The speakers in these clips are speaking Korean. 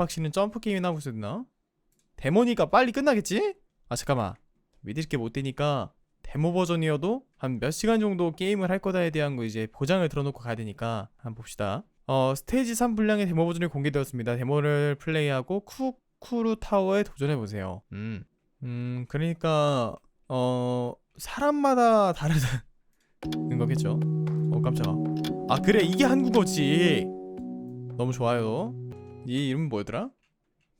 개빡치는 점프 게임이나 하고 있었나? 데모니까 빨리 끝나겠지? 아 잠깐만 믿을 게 못 되니까 데모 버전이어도 한 몇 시간 정도 게임을 할 거다에 대한 거 이제 보장을 들어놓고 가야 되니까 한번 봅시다. 어 스테이지 3 분량의 데모 버전이 공개되었습니다. 데모를 플레이하고 쿠쿠루 타워에 도전해 보세요. 음, 음 그러니까 어 사람마다 다르다는 거겠죠. 어 깜짝아. 아 그래 이게 한국어지. 너무 좋아요. 이 이름 뭐였더라?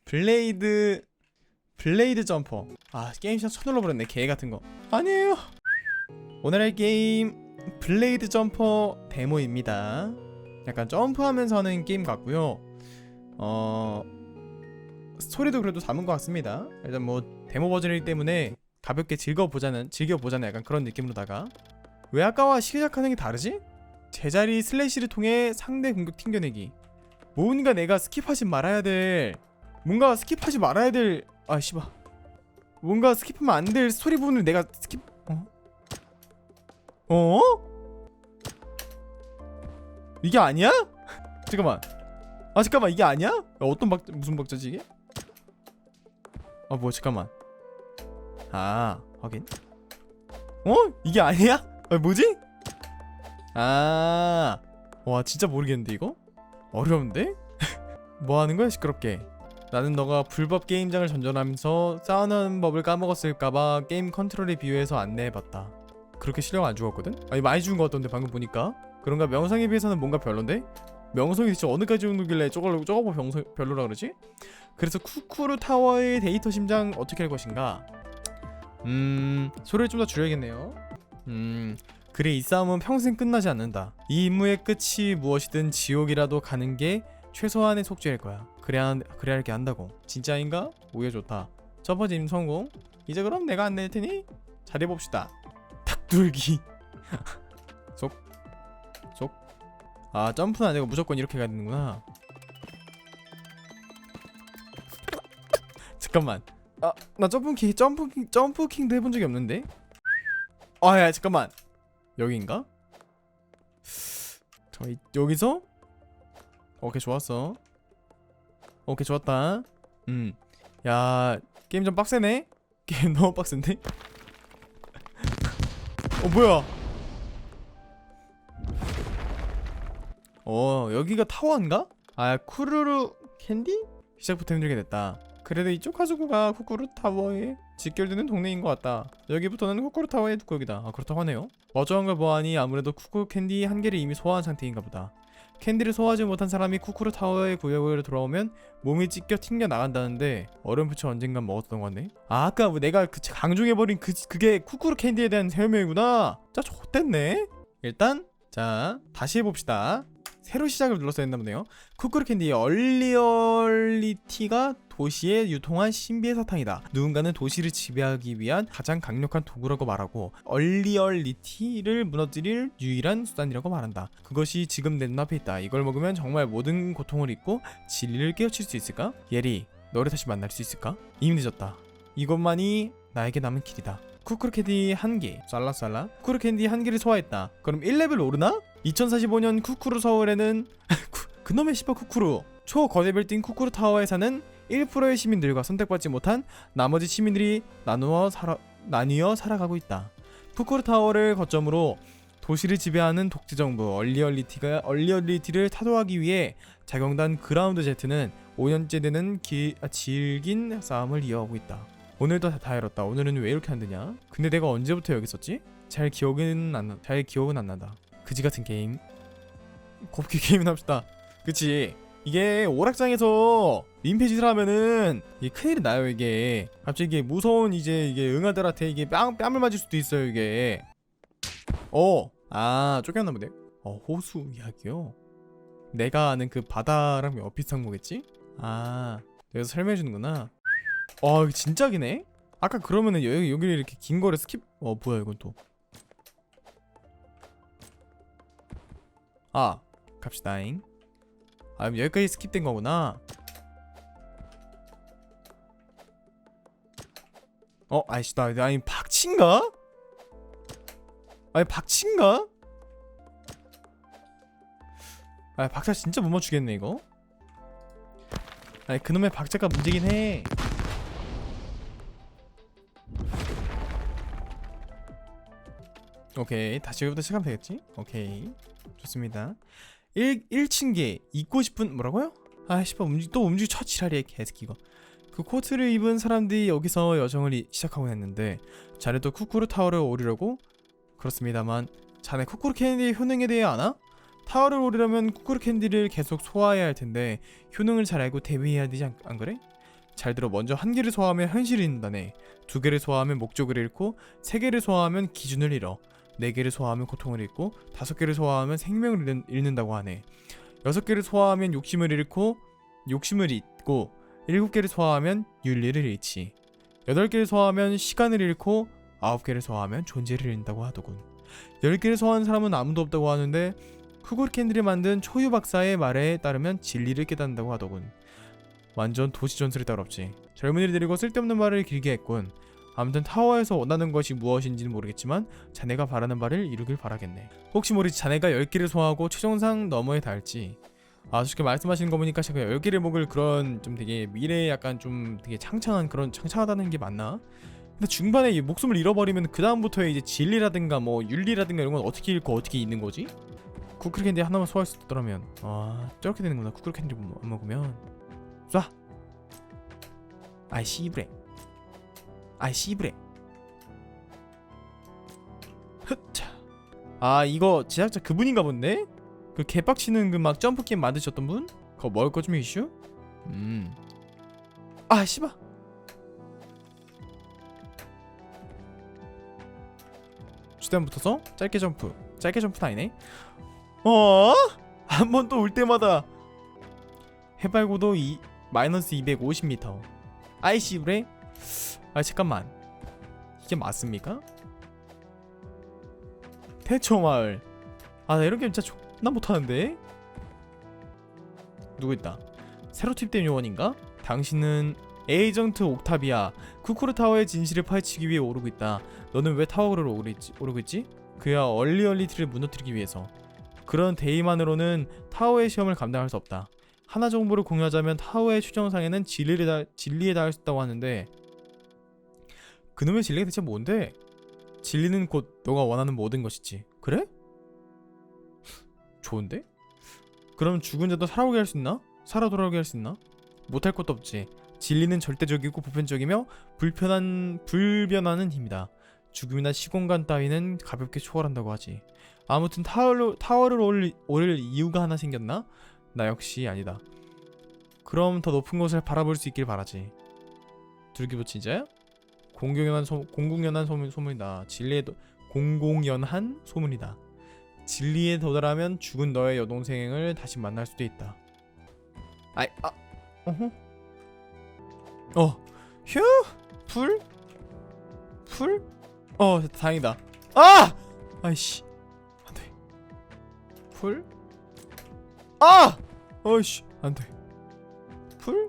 블레이드 블레이드 점퍼. 아 게임 시작 쳐눌러 버렸네 개 같은 거. 아니에요. 오늘 할 게임 블레이드 점퍼 데모입니다. 약간 점프하면서 하는 게임 같고요. 어 스토리도 그래도 담은 것 같습니다. 일단 뭐 데모 버전이기 때문에 가볍게 즐겨 보자는 즐겨 보자는 약간 그런 느낌으로다가 왜 아까와 시작하는 게 다르지? 제자리 슬래시를 통해 상대 공격 튕겨내기. 뭔가 내가 스킵하지 말아야 될 뭔가 스킵하지 말아야 될 아 씨발 뭔가 스킵하면 안 될 스토리 부분을 내가 스킵 어? 어? 이게 아니야? 잠깐만 아 잠깐만 이게 아니야? 야, 어떤 박 무슨 박자지 이게? 아 뭐야 잠깐만 아 확인 어? 이게 아니야? 아 뭐지? 아와 진짜 모르겠는데 이거? 어려운데? 뭐 하는 거야 시끄럽게 나는 너가 불법 게임장을 전전하면서 싸우는 법을 까먹었을까봐 게임 컨트롤에 비유해서 안내해봤다 그렇게 실력 안 죽었거든? 아니 많이 죽은 것 같던데 방금 보니까 그런가 명성에 비해서는 뭔가 별론데? 명성이 진짜 어느까지 저걸 저거 뭐 병성, 별로라 그러지? 그래서 쿠쿠루 타워의 데이터 심장 어떻게 할 것인가? 음 소리를 좀 더 줄여야겠네요 음 그래 이 싸움은 평생 끝나지 않는다. 이 임무의 끝이 무엇이든 지옥이라도 가는 게 최소한의 속죄일 거야. 그래야 그래야 할게 한다고. 진짜인가? 오해 좋다. 첫 번째 임 성공. 이제 그럼 내가 안낼 테니 잘해 봅시다. 탁둘기. 속속아 점프는 안 되고 무조건 이렇게 가야 되는구나. 잠깐만. 아나 점프킹 점프킹 점프킹도 해본 적이 없는데? 아야 잠깐만 여기인가? 저 이- 여기서? 오케이 좋았어. 오케이 좋았다. 음야 게임 좀 빡세네? 게임 너무 빡센데? 어 뭐야? 어 여기가 타워인가? 아 쿠루루 캔디? 시작부터 힘들게 됐다. 그래도 이쪽 가지고가 쿠쿠루 타워에 직결되는 동네인 것 같다 여기부터는 쿠쿠루 타워의 구역이다 아 그렇다고 하네요 멀쩡한 걸 보아하니 아무래도 쿠쿠루 캔디 한 개를 이미 소화한 상태인가 보다 캔디를 소화하지 못한 사람이 쿠쿠루 타워의 구역으로 돌아오면 몸이 찢겨 튕겨 나간다는데 어렴풋이 언젠간 먹었던 거네. 아 아까 뭐 내가 그 강조해버린 그 그게 쿠쿠루 캔디에 대한 설명이구나. 자 좋댔네. 일단 자 다시 해봅시다. 새로 시작을 눌렀어야 했나 보네요. 쿠쿠루 캔디의 얼리얼리티가 도시에 유통한 신비의 사탕이다. 누군가는 도시를 지배하기 위한 가장 강력한 도구라고 말하고 얼리얼리티를 무너뜨릴 유일한 수단이라고 말한다. 그것이 지금 내 눈앞에 있다. 이걸 먹으면 정말 모든 고통을 잊고 진리를 깨우칠 수 있을까? 예리, 너를 다시 만날 수 있을까? 이미 늦었다. 이것만이 나에게 남은 길이다. 쿠쿠르 캔디 한 개, 쌀라쌀라. 쿠쿠르 캔디 한 개를 소화했다. 그럼 1레벨 오르나? 2045년 쿠쿠르 서울에는 쿠- 그놈의 시바 쿠쿠르 초거대 빌딩 쿠쿠르 타워에 사는 1%의 시민들과 선택받지 못한 나머지 시민들이 나누어 살아 나뉘어 살아가고 있다. 쿠쿠르 타워를 거점으로 도시를 지배하는 독재 정부 얼리얼리티가 얼리얼리티를 타도하기 위해 자경단 그라운드 제트는 5년째 되는 기, 아, 질긴 싸움을 이어가고 있다. 오늘도 다, 다 열었다. 오늘은 왜 이렇게 안 되냐? 근데 내가 언제부터 여기 있었지? 잘 기억은 안 나. 잘 기억은 안 난다. 그지 같은 게임. 곱게 게임은 합시다. 그치? 이게 오락장에서 민폐짓을 하면은 이게 큰일이 나요 이게. 갑자기 이게 무서운 이제 이게 응아들한테 이게 뺨, 뺨을 맞을 수도 있어요 이게. 어아 쫓겼나 보네. 어 호수 이야기요? 내가 아는 그 바다랑 몇 비슷한 거겠지? 아 여기서 설명해 주는구나. 어 이거 진짜기네? 아까 그러면은 여기 여기를 이렇게 긴 거를 스킵 어 뭐야 이건 또 아 갑시다잉. 아 그럼 여기까지 스킵된 거구나. 어 아이씨 나 아니 박친가? 아니 박친가? 아 박사 진짜 못 맞추겠네 이거. 아니 그놈의 박자가 문제긴 해 오케이 다시 여기부터 시작하면 되겠지? 오케이 좋습니다 1, 1층계 입고 싶은 뭐라고요? 아 씨발 움직 또 움직이 쳐 지랄이야 개새끼 이거 그 코트를 입은 사람들이 여기서 여정을 이- 시작하고 했는데 자네도 쿠쿠르 타워를 오르려고? 그렇습니다만 자네 쿠쿠르 캔디의 효능에 대해 아나? 타워를 오르려면 쿠쿠르 캔디를 계속 소화해야 할 텐데 효능을 잘 알고 대비해야 되지 않, 안 그래? 잘 들어 먼저 한 개를 소화하면 현실을 잃는다네 두 개를 소화하면 목적을 잃고 세 개를 소화하면 기준을 잃어 네 개를 소화하면 고통을 잃고 다섯 개를 소화하면 생명을 잃는, 잃는다고 하네. 여섯 개를 소화하면 욕심을 잃고 욕심을 잃고 일곱 개를 소화하면 윤리를 잃지. 여덟 개를 소화하면 시간을 잃고 아홉 개를 소화하면 존재를 잃는다고 하더군. 열 개를 소화한 사람은 아무도 없다고 하는데 캔디를 만든 초유 박사의 말에 따르면 진리를 깨닫는다고 하더군. 완전 도시 전설이 따로 없지. 젊은이를 데리고 쓸데없는 말을 길게 했군 아무튼 타워에서 원하는 것이 무엇인지는 모르겠지만 자네가 바라는 바를 이루길 바라겠네. 혹시 모르지 자네가 10개를 소화하고 최종상 너머에 닿을지. 아 솔직히 말씀하시는 거 보니까 제가 10개를 먹을 그런 좀 되게 미래에 약간 좀 되게 창창한 그런 창창하다는 게 맞나? 근데 중반에 이 목숨을 잃어버리면 그 다음부터의 이제 진리라든가 뭐 윤리라든가 이런 건 어떻게 잃고 어떻게 있는 거지? 쿠크리 캔디 하나만 소화할 수 있더라면. 아 저렇게 되는구나. 쿠크리 캔디 못 먹으면. 쏴! 아이 씨브레 아이 씨브레 아 이거 제작자 그분인가 본데? 그 개빡치는 그 막 점프 게임 만드셨던 분? 그거 먹을 거 좀 이슈? 음아 씨발 주단 붙어서 짧게 점프 짧게 점프는 아니네 어? 한 번 또 올 때마다 해발고도 이 마이너스 250m 아이씨 브레? 아 잠깐만 이게 맞습니까? 태초마을 아나 이런 게임 진짜 존나 못하는데 누구 있다 새로 투입된 요원인가? 당신은 에이전트 옥타비아 쿠쿠르 타워의 진실을 파헤치기 위해 오르고 있다 너는 왜 타워를? 오르고 있지? 그야 얼리얼리티를 무너뜨리기 위해서 그런 대의만으로는 타워의 시험을 감당할 수 없다 하나 정보를 공유하자면 타워의 추정상에는 진리를 다, 진리에 닿을 수 있다고 하는데 그놈의 진리가 대체 뭔데? 진리는 곧 너가 원하는 모든 것이지 그래? 좋은데? 그럼 죽은 자도 살아오게 할 수 있나? 살아 돌아오게 할 수 있나? 못할 것도 없지 진리는 절대적이고 보편적이며 불편한 불변하는 힘이다 죽음이나 시공간 따위는 가볍게 초월한다고 하지 아무튼 타워를, 타워를 오를, 오를 이유가 하나 생겼나? 나 역시 아니다 그럼 더 높은 곳을 바라볼 수 있길 바라지 두르기보 진짜야? 공공연한 소, 공공연한 소문, 소문이다 진리에 도, 공공연한 소문이다 진리에 도달하면 죽은 너의 여동생을 다시 만날 수도 있다 아이 아 어허 어휴 풀? 풀? 어 다행이다 아! 아이씨 안돼 풀? 아! 어이씨 안돼 풀?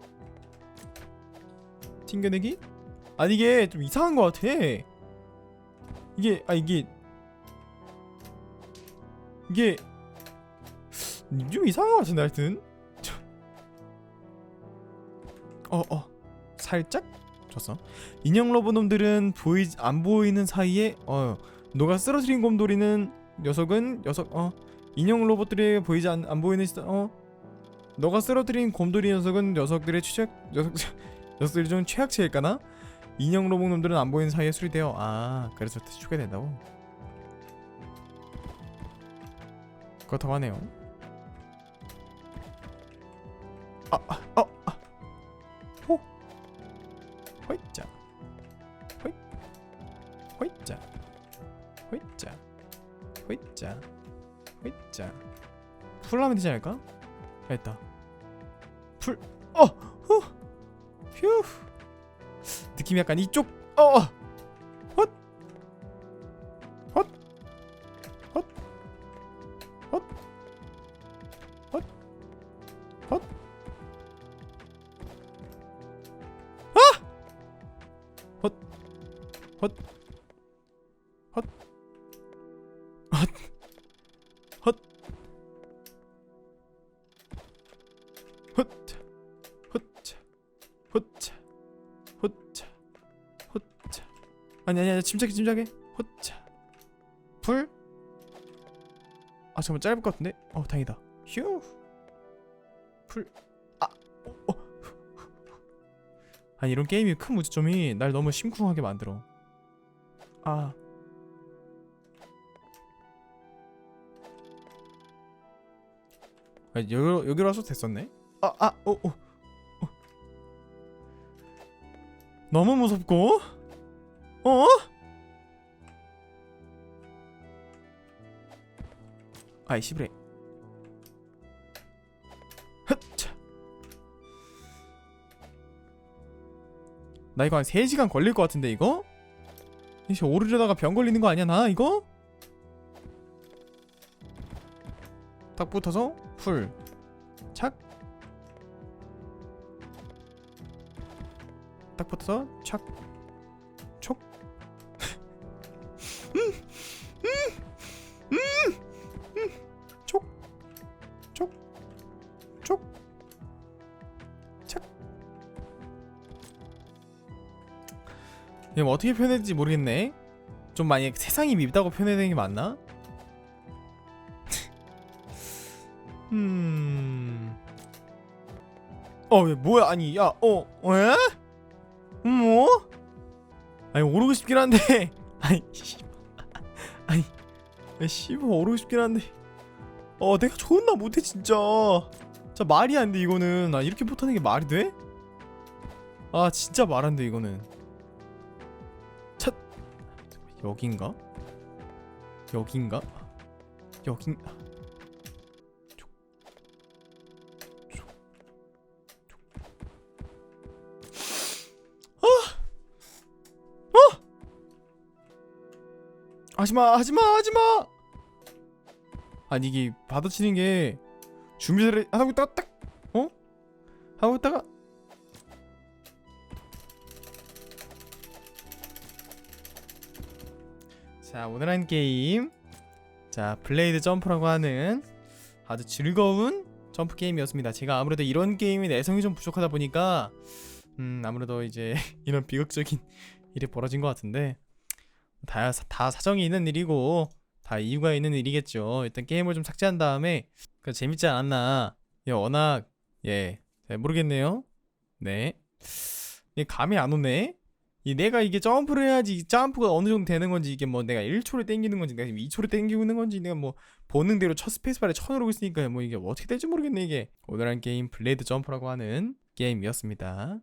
튕겨내기? 아니 이게 좀 이상한 것 같아. 이게 아 이게. 이게. 좀 이상한 것 같은데 하여튼. 어어. 살짝? 줬어. 인형 로봇 놈들은 보이 안 보이는 사이에 어 너가 쓰러뜨린 곰돌이는 녀석은 녀석 어. 인형 로봇들이 보이지 않, 안 보이는 시어. 너가 쓰러뜨린 곰돌이 녀석은 녀석들의 최악 녀석 녀석들이 좀 최악체일까나 인형 로봇 놈들은 안 보이는 사이에 수리되어 아 그래서 추가된다고? 그렇다고 하네요. 아아어 아, 호. 호이자. 호이 호이자. 호이자. 호이자. 호이자. 풀라면 되지 않을까? 됐다. 풀. 어! 느낌이 약간 이쪽 어! 어. 헛! 헛! 헛! 헛! 헛! 헛! 아! 헛! 헛! 헛! 헛! 아니 아니 아니 침착해 침착해. 호차 불아 잠깐만 짧을 것 같은데? 어 다행이다. 휴불아 어, 어. 아니 이런 게임이 큰 문제점이 날 너무 심쿵하게 만들어. 아. 아, 여기로 여기로 와서 됐었네. 아, 아, 어, 어, 어. 너무 무섭고, 어? 아이. 헛차. 나 이거 한 3시간 걸릴 것 같은데 이거? 이제 오르려다가 병 걸리는 거 아니야 나 이거? 딱 붙어서 풀 착. 딱 붙어서 착. 뭐 어떻게 표현해야 될지 모르겠네. 좀 많이 세상이 밉다고 표현해야 게 맞나? 음. 어, 왜 뭐야? 아니, 야, 어, 왜? 뭐? 아니 오르고 싶긴 한데, 아니, 씨, 아니, 야, 씨발 오르고 싶긴 한데, 어, 내가 존나 못해 진짜. 진짜 말이 안 돼 이거는. 나 이렇게 못하는 게 말이 돼? 아, 진짜 말 안 돼 이거는. 차, 여긴가? 여긴가? 여긴. 하지마 하지마 하지마 아니 이게 받아치는 게 준비를 안 하고 있다가 딱 어? 하고 있다가 자 오늘 한 게임 자 블레이드 점프라고 하는 아주 즐거운 점프 게임이었습니다 제가 아무래도 이런 게임이 내성이 좀 부족하다 보니까 음 아무래도 이제 이런 비극적인 일이 벌어진 것 같은데 다, 다 사정이 있는 일이고 다 이유가 있는 일이겠죠. 일단 게임을 좀 삭제한 다음에 그 재밌지 않았나? 예, 워낙 예, 잘 모르겠네요. 네, 이 감이 안 오네. 이 내가 이게 점프를 해야지 이 점프가 어느 정도 되는 건지 이게 뭐 내가 1초를 땡기는 건지 내가 2초를 땡기고 있는 건지 내가 뭐 본능대로 첫 스페이스바를 쳐누르고 있으니까 뭐 이게 뭐 어떻게 될지 모르겠네 이게 오늘 한 게임 블레이드 점프라고 하는 게임이었습니다.